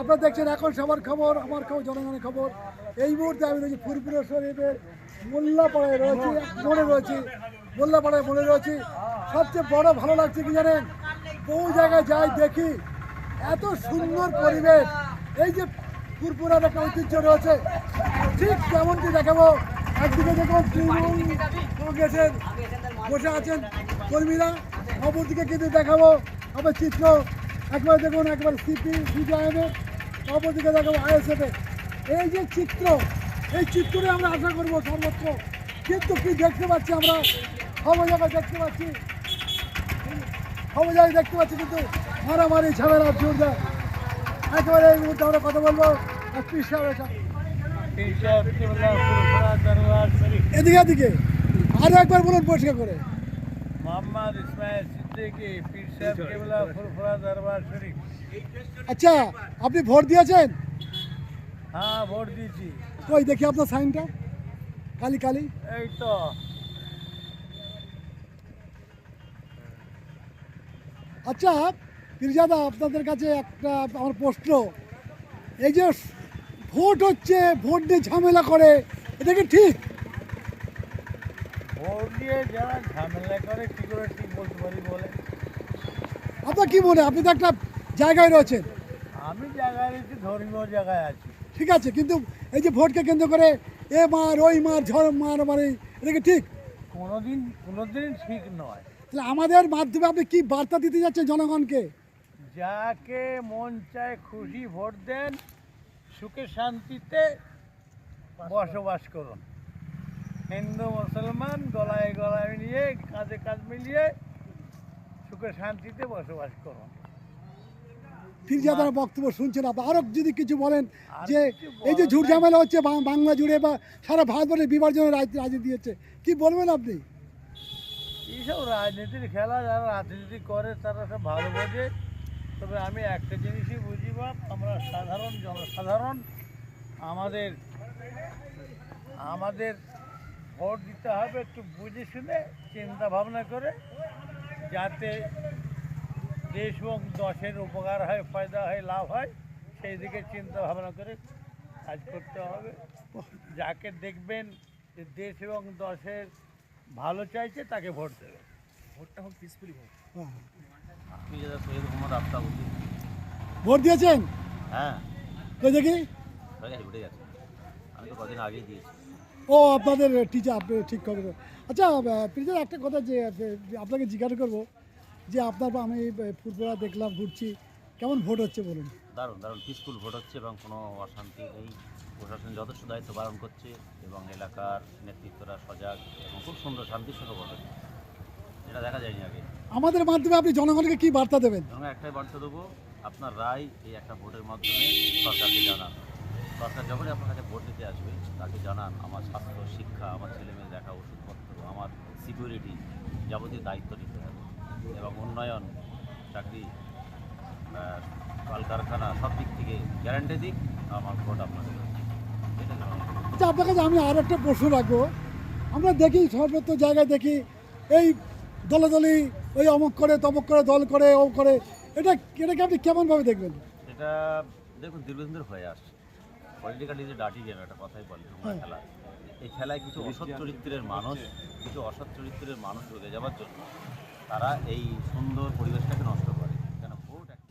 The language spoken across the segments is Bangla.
আপনারা দেখছেন এখন সবার খবর, আমার খবর, জনগণের খবর। এই মুহূর্তে আমি রয়েছি ফুরপুরের শরীফের মোল্লাপাড়ায় রয়েছি মনে রয়েছি, মোল্লাপাড়ায় মনে রয়েছি। সবচেয়ে বড় ভালো লাগছে কি জানেন? বহু জায়গায় যাই দেখি এত সুন্দর পরিবেশ। এই যে ফুরপুরার একটা ঐতিহ্য রয়েছে, ঠিক তেমনটি দেখাবো। একদিকে দেখুন তৃণমূল কংগ্রেসের বসে আছেন কর্মীরা, অপরদিকে কিন্তু দেখাবো। আবার চিত্র একবার দেখুন, একবার সিপি সিপিআইএমের অপরদিকে দেখাবো আইএসএফ এই যে চিত্র, এই চিত্রে আমরা আশা করব সর্বত্র। কিন্তু কি দেখতে পাচ্ছি আমরা? সব জায়গায় দেখতে পাচ্ছি। সব জায়গায় দেখতে পাচ্ছি কিন্তু মারামারি, ঝামেলা জোরদার একেবারে এই মুহূর্তে আমরা কথা বলব এদিকে এদিকে। আরও একবার বলুন পরিষ্কার করে। মোহাম্মদ ইসমাইল সিদ্দিকী আচ্ছা আপনি ভোট দিয়েছেন? হ্যাঁ ভোট দিয়েছি। কই দেখি আপনার সাইনটা। কালি কালি। এই তো। আচ্ছা পিরজাদা আপনাদের কাছে একটা আমার প্রশ্ন। এই যে ভোট হচ্ছে ভোট নিয়ে ঝামেলা করে এটা কি ঠিক? ভোট দিয়ে যারা ঝামেলা করে কি করে ঠিক বলতে পারি বলে আপনার কি মনে আপনি তো একটা জায়গায় রয়েছেন। আমি জায়গায় রয়েছি ধর্মীয় জায়গায় আছি। ঠিক আছে কিন্তু এই যে ভোটকে কেন্দ্র করে এ মার ওই মার ঝড় মার মানে এটা কি ঠিক? কোনোদিন কোনোদিন ঠিক নয়। তাহলে আমাদের মাধ্যমে আপনি কি বার্তা দিতে যাচ্ছেন জনগণকে? যাকে মন চায় খুশি ভোট দেন সুখে শান্তিতে বসবাস করুন। হিন্দু মুসলমান গলায় গলায় মিলিয়ে কাঁধে কাঁধ মিলিয়ে সুখে শান্তিতে বসবাস করুন ফিরজাদার বক্তব্য শুনছেন আপনি আরও যদি কিছু বলেন যে এই যে? ঝুট ঝামেলা হচ্ছে বাং- বাংলা জুড়ে বা সারা ভারতবর্ষে বিভাজনের রাজ- রাজি দিয়েছে কি বলবেন আপনি? এইসব রাজনীতির খেলা যারা রাজনীতি করে তারা সব ভালো বোঝে। তবে আমি একটা জিনিসই বুঝি বাপ আমরা সাধারণ জনসাধারণ আমাদের আমাদের ভোট দিতে হবে একটু বুঝে শুনে চিন্তা ভাবনা করে। যাতে দেশ এবং দশের উপকার হয় ফায়দা হয় লাভ হয় সেই দিকে চিন্তা ভাবনা করে কাজ করতে হবে। যাকে দেখবেন যে দেশ এবং দশের ভালো চাইছে তাকে ভোট দেবে। ভোটটা হোক পিসফুলি হোক। আপনি যেটা সৈয়দ মোহাম্মদ আফতাবুদ্দিন ভোট দিয়েছেন? হ্যাঁ। দেখি? উঠে গেছে। আমি তো কদিন আগেই দিয়েছি। ও আপনাদের টিচার আপনি ঠিক করে আচ্ছা প্রিজার একটা কথা যে আপনাকে জিজ্ঞাসা করব যে আপনার বা আমি ফুটবল দেখলাম ঘুরছি কেমন ভোট হচ্ছে বলুন? দারুণ দারুণ। পিসফুল ভোট হচ্ছে এবং কোনো অশান্তি নেই। প্রশাসন যথেষ্ট দায়িত্ব পালন করছে এবং এলাকার নেতৃত্বরা সজাগ এবং খুব সুন্দর শান্তির সঙ্গে ভোট হচ্ছে। যেটা দেখা যায়নি আগে। আমাদের মাধ্যমে আপনি জনগণকে কি বার্তা দেবেন? এবং একটাই বার্তা দেবো আপনার রায় এই একটা ভোটের মাধ্যমে সরকারকে জানান। সরকার যখনই আপনার কাছে ভোট দিতে আসবে তাকে জানান আমার স্বাস্থ্য শিক্ষা আমার ছেলে মেয়ে দেখা ওষুধপত্র আমার সিকিউরিটি যাবতীয় দায়িত্ব নিতে হবে এবং উন্নয়ন চাকরি কলকারখানা সব দিক থেকে গ্যারান্টি দিক আমার ভোট আপনাদের আচ্ছা আপনার কাছে আমি আর একটা প্রশ্ন রাখব। আমরা দেখি সর্বত্র জায়গায় দেখি এই দলাদলি ওই অমুক করে তমক করে দল করে ও করে এটা এটাকে আপনি কেমনভাবে দেখবেন? এটা দেখুন দীর্ঘদিন ধরে হয়ে আসছে। পলিটিক্যালি এ ডাটি গেম একটা কথাই বলে হ্যাঁ। খেলা এই খেলায় কিছু অসৎ চরিত্রের মানুষ কিছু অসৎ চরিত্রের মানুষ ঢুকে যাওয়ার জন্য তারা এই সুন্দর পরিবেশটাকে নষ্ট করে কেন ভোট একটা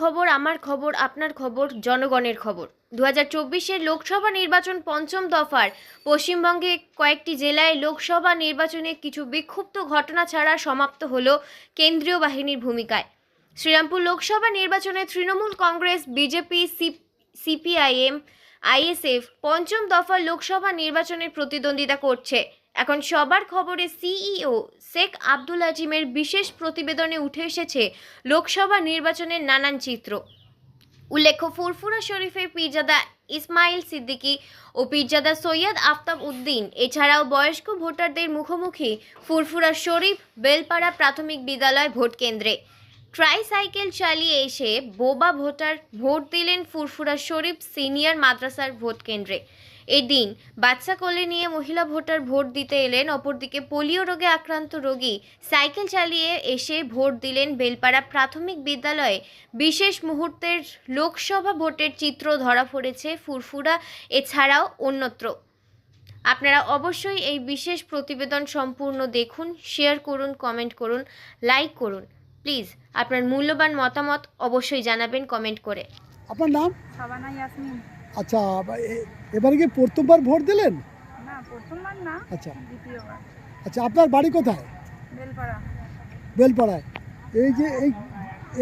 খবর, আমার খবর, আপনার খবর, জনগণের খবর। দু হাজার লোকসভা নির্বাচন পঞ্চম দফার। পশ্চিমবঙ্গে কয়েকটি জেলায় লোকসভা নির্বাচনে কিছু বিক্ষুব্ধ ঘটনা ছাড়া সমাপ্ত হল কেন্দ্রীয় বাহিনীর ভূমিকায়। শ্রীরামপুর লোকসভা নির্বাচনে Trinamool Congress, BJP CPIM, ISF পঞ্চম দফার লোকসভা নির্বাচনের প্রতিদ্বন্দ্বিতা করছে। এখন সবার খবরে সিইও শেখ আব্দুল আজিমের বিশেষ প্রতিবেদনে উঠে এসেছে লোকসভা নির্বাচনের নানান চিত্র। উল্লেখ্য, ফুরফুরা শরীফের পীরজাদা ইসমাইল সিদ্দিকী ও পীরজাদা সৈয়দ আফতাব উদ্দিন, এছাড়াও বয়স্ক ভোটারদের মুখোমুখি ফুরফুরা শরীফ বেলপাড়া প্রাথমিক বিদ্যালয় ভোট কেন্দ্রে। ট্রাইসাইকেল চালিয়ে এসে বোবা ভোটার ভোট দিলেন ফুরফুরা শরীফ সিনিয়র মাদ্রাসার ভোট কেন্দ্রে। এদিন বাচ্চা কোলে নিয়ে মহিলা ভোটার ভোট দিতে এলেন অপরদিকে পোলিও রোগে আক্রান্ত রোগী সাইকেল চালিয়ে এসে ভোট দিলেন বেলপাড়া প্রাথমিক বিদ্যালয়ে। বিশেষ মুহূর্তের লোকসভা ভোটের চিত্র ধরা পড়েছে ফুরফুরা এছাড়াও অন্যত্র। আপনারা অবশ্যই এই বিশেষ প্রতিবেদন সম্পূর্ণ দেখুন শেয়ার করুন কমেন্ট করুন লাইক করুন। প্লিজ আপনার মূল্যবান মতামত অবশ্যই জানাবেন কমেন্ট করে। আপনার নাম? সাবানা ইয়াসমিন। আচ্ছা এবারে কি প্রথমবার ভোট দিলেন? না প্রথমবার না আচ্ছা। দ্বিতীয়বার। আচ্ছা আপনার বাড়ি কোথায়? বেলপাড়া। বেলপাড়ায়। এই যে এই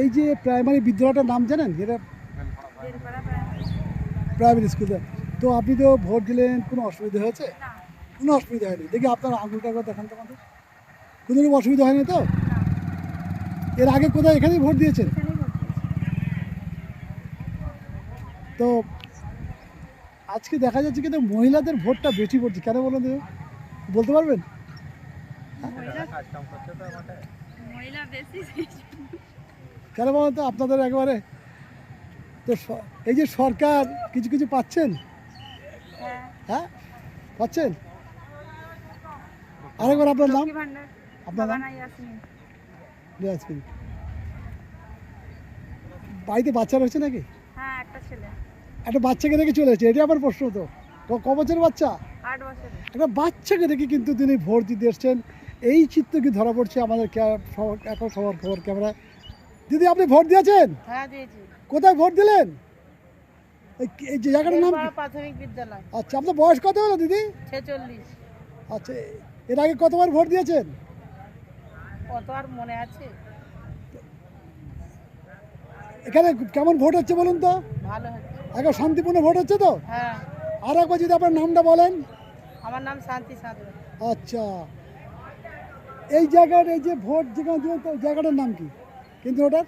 এই যে প্রাইমারি বিদ্যালয়টার নাম জানেন? যেটা প্রাইমারি স্কুলে তো আপনি তো ভোট দিলেন কোনো অসুবিধা হয়েছে? কোনো অসুবিধা হয়নি। দেখি আপনার আঙুলটা একবার দেখান তো আমাদের কোনো রকম অসুবিধা হয়নি তো? এর আগে কোথায় এখানেই ভোট দিয়েছেন? তো আজকে দেখা যাচ্ছে কিন্তু মহিলাদের ভোটটা বেশি পড়ছে। কেন বলুন তো? বলতে পারবেন? কেন বলুন তো? আপনাদের একবারে তো এই যে সরকার কিছু কিছু পাচ্ছেন? হ্যাঁ। হ্যাঁ? পাচ্ছেন? আরেকবার আপনার নাম? আপনার নাম? বাড়িতে বাচ্চা রয়েছে নাকি? হ্যাঁ একটা ছেলে। একটা বাচ্চাকে দেখে চলে এসেছে এটা আমার প্রশ্ন তো। ক বছরের বাচ্চা? একটা বাচ্চাকে রেখে কিন্তু তিনি ভোট দিতে এসছেন। এই চিত্র কি ধরা পড়ছে আমাদের এখন সবার খবর ক্যামেরায়? দিদি আপনি ভোট দিয়েছেন? হ্যাঁ কোথায় ভোট দিলেন? এই- এই যে জায়গাটার নাম প্রাথমিক বিদ্যালয়। আচ্ছা আপনার বয়স কত হলো দিদি? ছেচল্লিশ। আচ্ছা এর আগে কতবার ভোট দিয়েছেন? কত আর মনে আছে? এখানে কেমন ভোট হচ্ছে বলুন তো? ভালো হচ্ছে। এখন শান্তিপূর্ণ ভোট হচ্ছে তো? হ্যাঁ। আর একবার যদি আপনার নামটা বলেন। আমার নাম শান্তি সাঁতরা। আচ্ছা। এই জায়গার এই যে ভোট যেখানে তো জায়গাটার নাম কি? কিন্তু ওটার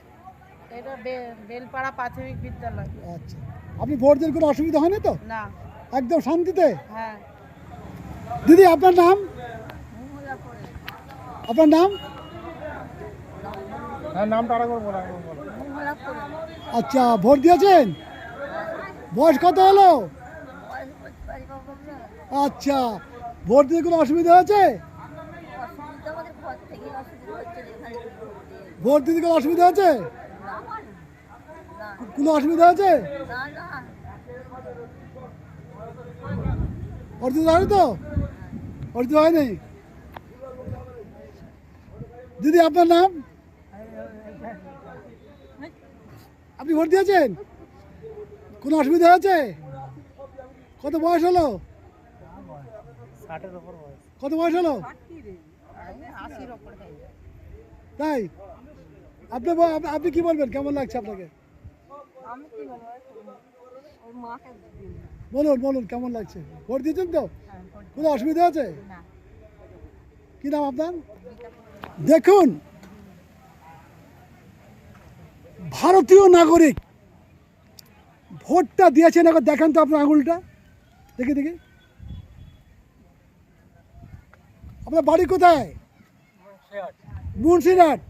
এটা বে- বেলপাড়া প্রাথমিক বিদ্যালয়। আচ্ছা। আপনি ভোট দিলে কোনো অসুবিধা হয়নি তো? না। একদম শান্তিতে? হ্যাঁ। দিদি আপনার নাম? আপনার নাম? হ্যাঁ নামটা আরেকবার বলা আচ্ছা ভোট দিয়েছেন? বয়স কত হলো? আচ্ছা ভোট দিতে কোনো অসুবিধা হয়েছে? ভোট দিতে কোনো অসুবিধা হয়েছে? কোনো অসুবিধা হয়েছে? অর্জিত হয়নি তো? অর্জিত হয়নি? দিদি, আপনার নাম? আপনি ভোট দিয়েছেন? কোনো অসুবিধা হয়েছে? কত বয়স হলো? কত বয়স হলো? তাই? আপনি আপনি কি বলবেন? কেমন লাগছে আপনাকে? বলুন বলুন, কেমন লাগছে? ভোট দিয়েছেন তো? কোনো অসুবিধা আছে কি নাম আপনার? দেখুন, ভারতীয় নাগরিক ভোটটা দিয়েছেন, একবার দেখেন তো আপনার আঙুলটা। দেখি দেখি। আপনার বাড়ি কোথায়? মুন্সিরহাট।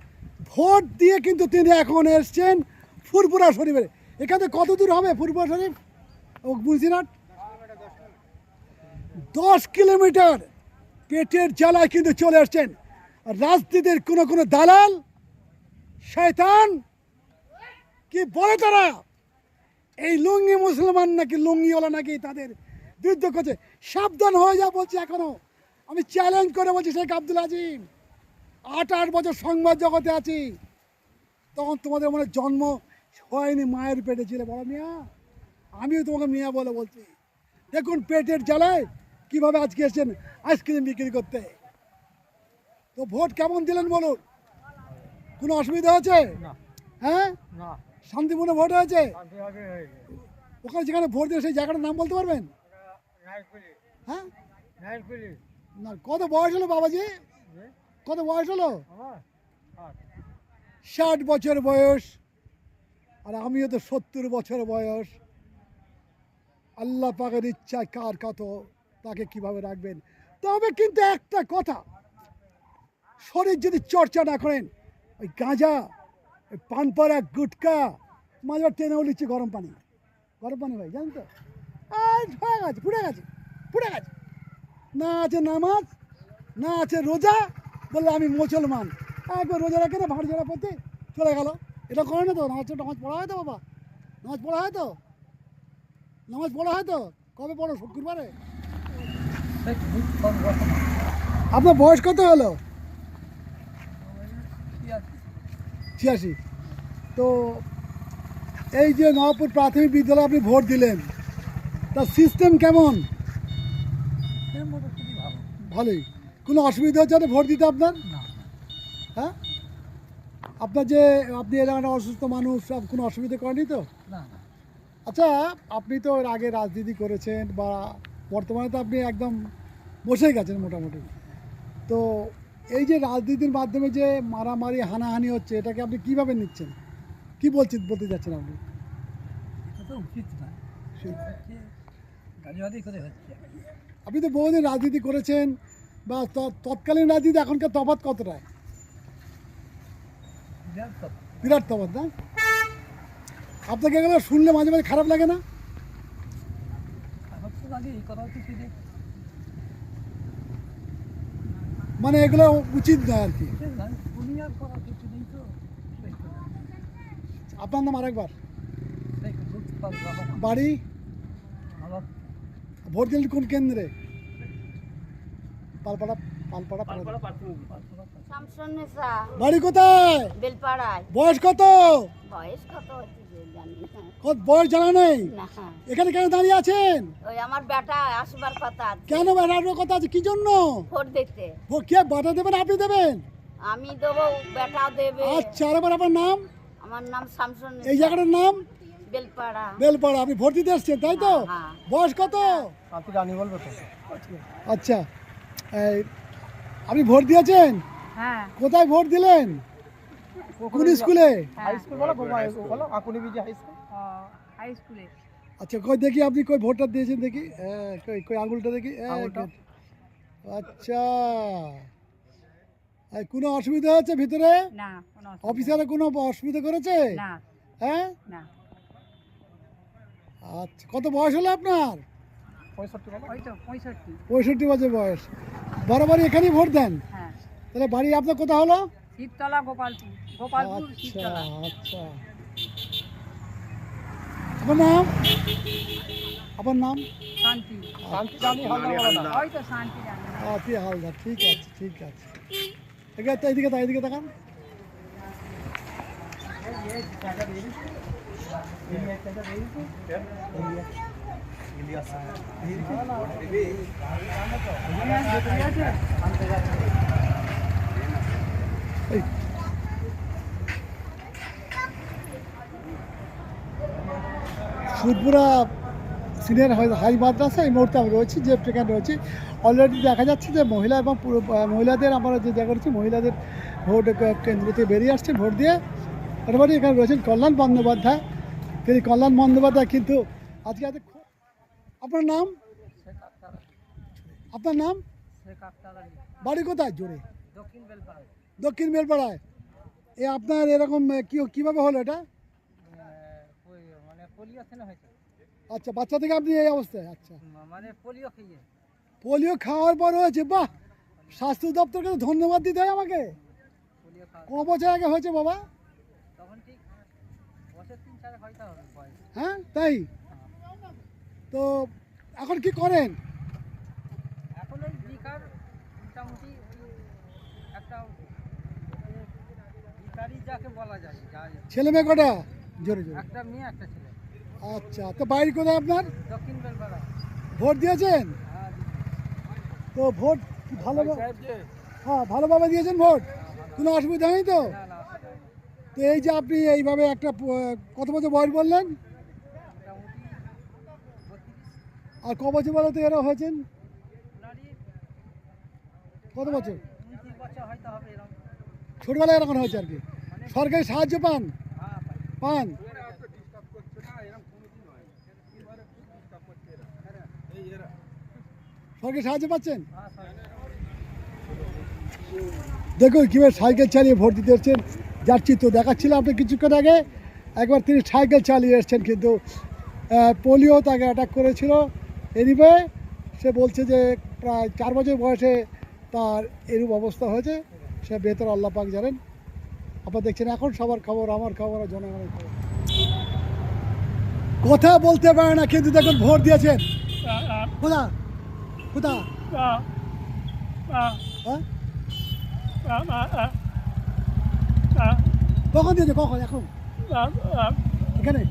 ভোট দিয়ে কিন্তু তিনি এখন এসছেন ফুরপুরা শরীফের এখানে কত দূর হবে ফুরপুরা শরীফ? ও মুন্সিরহাট? দশ কিলোমিটার। পেটের জ্বালায় কিন্তু চলে আসছেন রাজনীতির কোনো কোনো দালাল? শয়তান? কি বলে তারা? এই লুঙ্গি মুসলমান নাকি লুঙ্গিওয়ালা নাকি তাদের বিরুদ্ধে করছে সাবধান হয়ে যা বলছি এখনও। আমি চ্যালেঞ্জ করে বলছি শেখ আব্দুল আজিম আট আট বছর সংবাদ জগতে আছি। তখন তোমাদের মনে জন্ম হয়নি মায়ের পেটে ছিল। বড় মিয়া আমিও তোমাকে মিয়া বলে বলছি। দেখুন পেটের জ্বালায় কীভাবে আজকে এসেছেন আইসক্রিম বিক্রি করতে। তো ভোট কেমন দিলেন বলুন? কোনো অসুবিধা হয়েছে? হ্যাঁ? না। শান্তিপূর্ণ ভোট হয়েছে? ওখানে যেখানে ভোট দিয়ে সেই জায়গাটার নাম বলতে পারবেন? হ্যাঁ? না কত বয়স হলো বাবাজি? কত বয়স হলো? ষাট বছর বয়স। আর আমিও তো সত্তর বছর বয়স। আল্লাহ পাকের ইচ্ছায় কার কত তাকে কীভাবে রাখবেন? তবে কিন্তু একটা কথা শরীর যদি চর্চা না করেন ওই গাঁজা ওই পানপাড়া গুটকা মাঝে টেনে উলিচ্ছে গরম পানি। গরম পানি ভাই, জানেন তো? হয়ে গেছে, ফুটে গেছে ফুটে গেছে। না আছে নামাজ, না আছে রোজা, বললে আমি মুসলমান। একবার রোজা রাখে না ভাঁড় জোড়া পড়তে। চলে গেল। এটা করে না তো? নামাজ নামাজ পড়া হয় তো বাবা? নামাজ পড়া হয় তো? নামাজ পড়া হয় তো? কবে পড়ো? শুক্রবারে? আপনার বয়স কত হলো? ছিয়াশি। তো এই যে নবাবপুর প্রাথমিক বিদ্যালয়ে আপনি ভোট দিলেন তার সিস্টেম কেমন? ভালোই। কোনো অসুবিধা হচ্ছে না ভোট দিতে আপনার? হ্যাঁ? আপনার যে আপনি এলাকাটা অসুস্থ মানুষ কোনো অসুবিধা করেনি তো? আচ্ছা আপনি তো এর আগে রাজনীতি করেছেন বা বর্তমানে তো আপনি একদম বসেই গেছেন মোটামুটি। তো এই যে রাজনীতির মাধ্যমে যে মারামারি হানাহানি হচ্ছে এটাকে আপনি কীভাবে নিচ্ছেন? কি বলছেন বলতে চাচ্ছেন আপনি? এটা তো উচিত না। সেই- হচ্ছে গালিবাদি করে হচ্ছে। আপনি তো বহুদিন রাজনীতি করেছেন বা তৎকালীন রাজনীতি এখনকার তফাৎ কতটা? বিরাট তফাত না? আপনাকে এগুলো শুনলে মাঝে মাঝে খারাপ লাগে না? আমার তো লাগে এই কথা হচ্ছে যে মানে এগুলো উচিত না আর কি। আপনার নাম আরেকবার। বাড়ি? ভোট দিলেন কোন কেন্দ্রে? পালপাড়া পালপাড়া বাড়ি কোথায়? বেলপাড়ায়। বয়স কত? বয়স কত কত বয়স জানা নেই? এখানে কেন দাঁড়িয়ে আছেন? ওই আমার বেটা আসবার কথা কেন বেড়ানোর কথা আছে? কি জন্য? ভোট দিতে। ভোট কে? বাধা দেবেন আপনি দেবেন? আমি দেবো বেটা দেবে। আচ্ছা আর আপনার নাম? আমার নাম শামসুন এই জায়গাটার নাম? বেলপাড়া। বেলপাড়া আপনি ভোট দিতে এসছেন তাই তো? হ্যাঁ। বয়স কত? আপনি জানি বলব তো। আচ্ছা এই, আপনি ভোট দিয়েছেন? হ্যাঁ। কোথায় ভোট দিলেন? কোন স্কুলে? হাই স্কুল বলো বলো? আকুনি বিজি হাই স্কুল হাই স্কুলে আচ্ছা কই দেখি আপনি কই ভোটটা দিয়েছেন দেখি? হ্যাঁ, কই কই আঙুলটা দেখি? হ্যাঁ, আচ্ছা। কোনো অসুবিধা হচ্ছে ভিতরে? না কোনো অফিসারে কোনো অসুবিধা করেছে? না। হ্যাঁ? না। আচ্ছা কত বয়স হলো আপনার? পঁয়ষট্টি বছর বয়স। বরাবরই এখানেই ভোট দেন? হ্যাঁ। তাহলে বাড়ি আপনার কোথা হলো? শিবতলা গোপালপুর গোপালপুর আচ্ছা আচ্ছা। আপনার নাম? আপনার নাম? শান্তি। ওই তো শান্তি জানি। আতি হালদার। ঠিক আছে ঠিক আছে। ঠিক আছে এইদিকে তা এইদিকে তাকান। সুদপুরা সিনিয়র হাই মাদ্রাসা এই মুহূর্তে আমি রয়েছি যে এখানে রয়েছি। অলরেডি দেখা যাচ্ছে যে মহিলা এবং মহিলাদের আমরা যে জায়গা রয়েছি মহিলাদের ভোট কে- কেন্দ্র থেকে বেরিয়ে আসছেন ভোট দিয়ে। মোটামুটি এখানে রয়েছেন কল্যাণ বন্দ্যোপাধ্যায়। তিনি কল্যাণ বন্দ্যোপাধ্যায় কিন্তু আজকে খু- আপনার নাম? আপনার নাম? বাড়ি কোথায়? জোরে। দক্ষিণ বেলপাড়ায়। দক্ষিণ বেলপাড়ায় এ আপনার এরকম কি, কীভাবে হলো এটা? আচ্ছা বাচ্চা থেকে আপনি এই অবস্থায়? আচ্ছা। পোলিও খাওয়ার পর হয়েছে, বাহ! স্বাস্থ্য দপ্তরকে তো ধন্যবাদ দিতে হয় আমাকে। ক বছর আগে হয়েছে বাবা? হ্যাঁ তাই? তো এখন কি করেন? এখন একটা বিকারই যাকে বলা যায় যা ছেলে মেয়ে কটা? জোরে জোরে। একটা মেয়ে একটা ছেলে। আচ্ছা তো বাড়ি কোথায় আপনার? দক্ষিণ বেলপাড়া। ভোট দিয়েছেন? হ্যাঁ তো ভোট ভালো হ্যাঁ ভালোভাবে দিয়েছেন ভোট? কোনো অসুবিধা নেই তো? তো এই যে আপনি এইভাবে একটা কত বছর বয়স বললেন? আর ক বছর বলে তো এরা হয়েছেন? কত বছর? ছোটবেলায় এরকম হয়েছে আর কি। সরকারি সাহায্য পান? পান। সরকারি সাহায্য পাচ্ছেন? দেখুন, কীভাবে সাইকেল চালিয়ে ভোট দিতে এসছেন। যাচ্ছি তো দেখাচ্ছিলাম আপনি কিছুক্ষণ আগে। একবার তিনি সাইকেল চালিয়ে এসছেন কিন্তু পোলিও তাকে অ্যাটাক করেছিল। এনিবে সে বলছে যে প্রায় চার বছর বয়সে তার এরূপ অবস্থা হয়েছে। সে বেতর আল্লাহ পাক জানেন। আপনার দেখছেন, এখন সবার খবর, আমার খবর জনগণের খবর। কথা বলতে পারে না, কিন্তু দেখুন, ভোট দিয়েছেন। কোথা কোথা হ্যাঁ? কখন দিয়েছে, কখন, এখন? এখানে?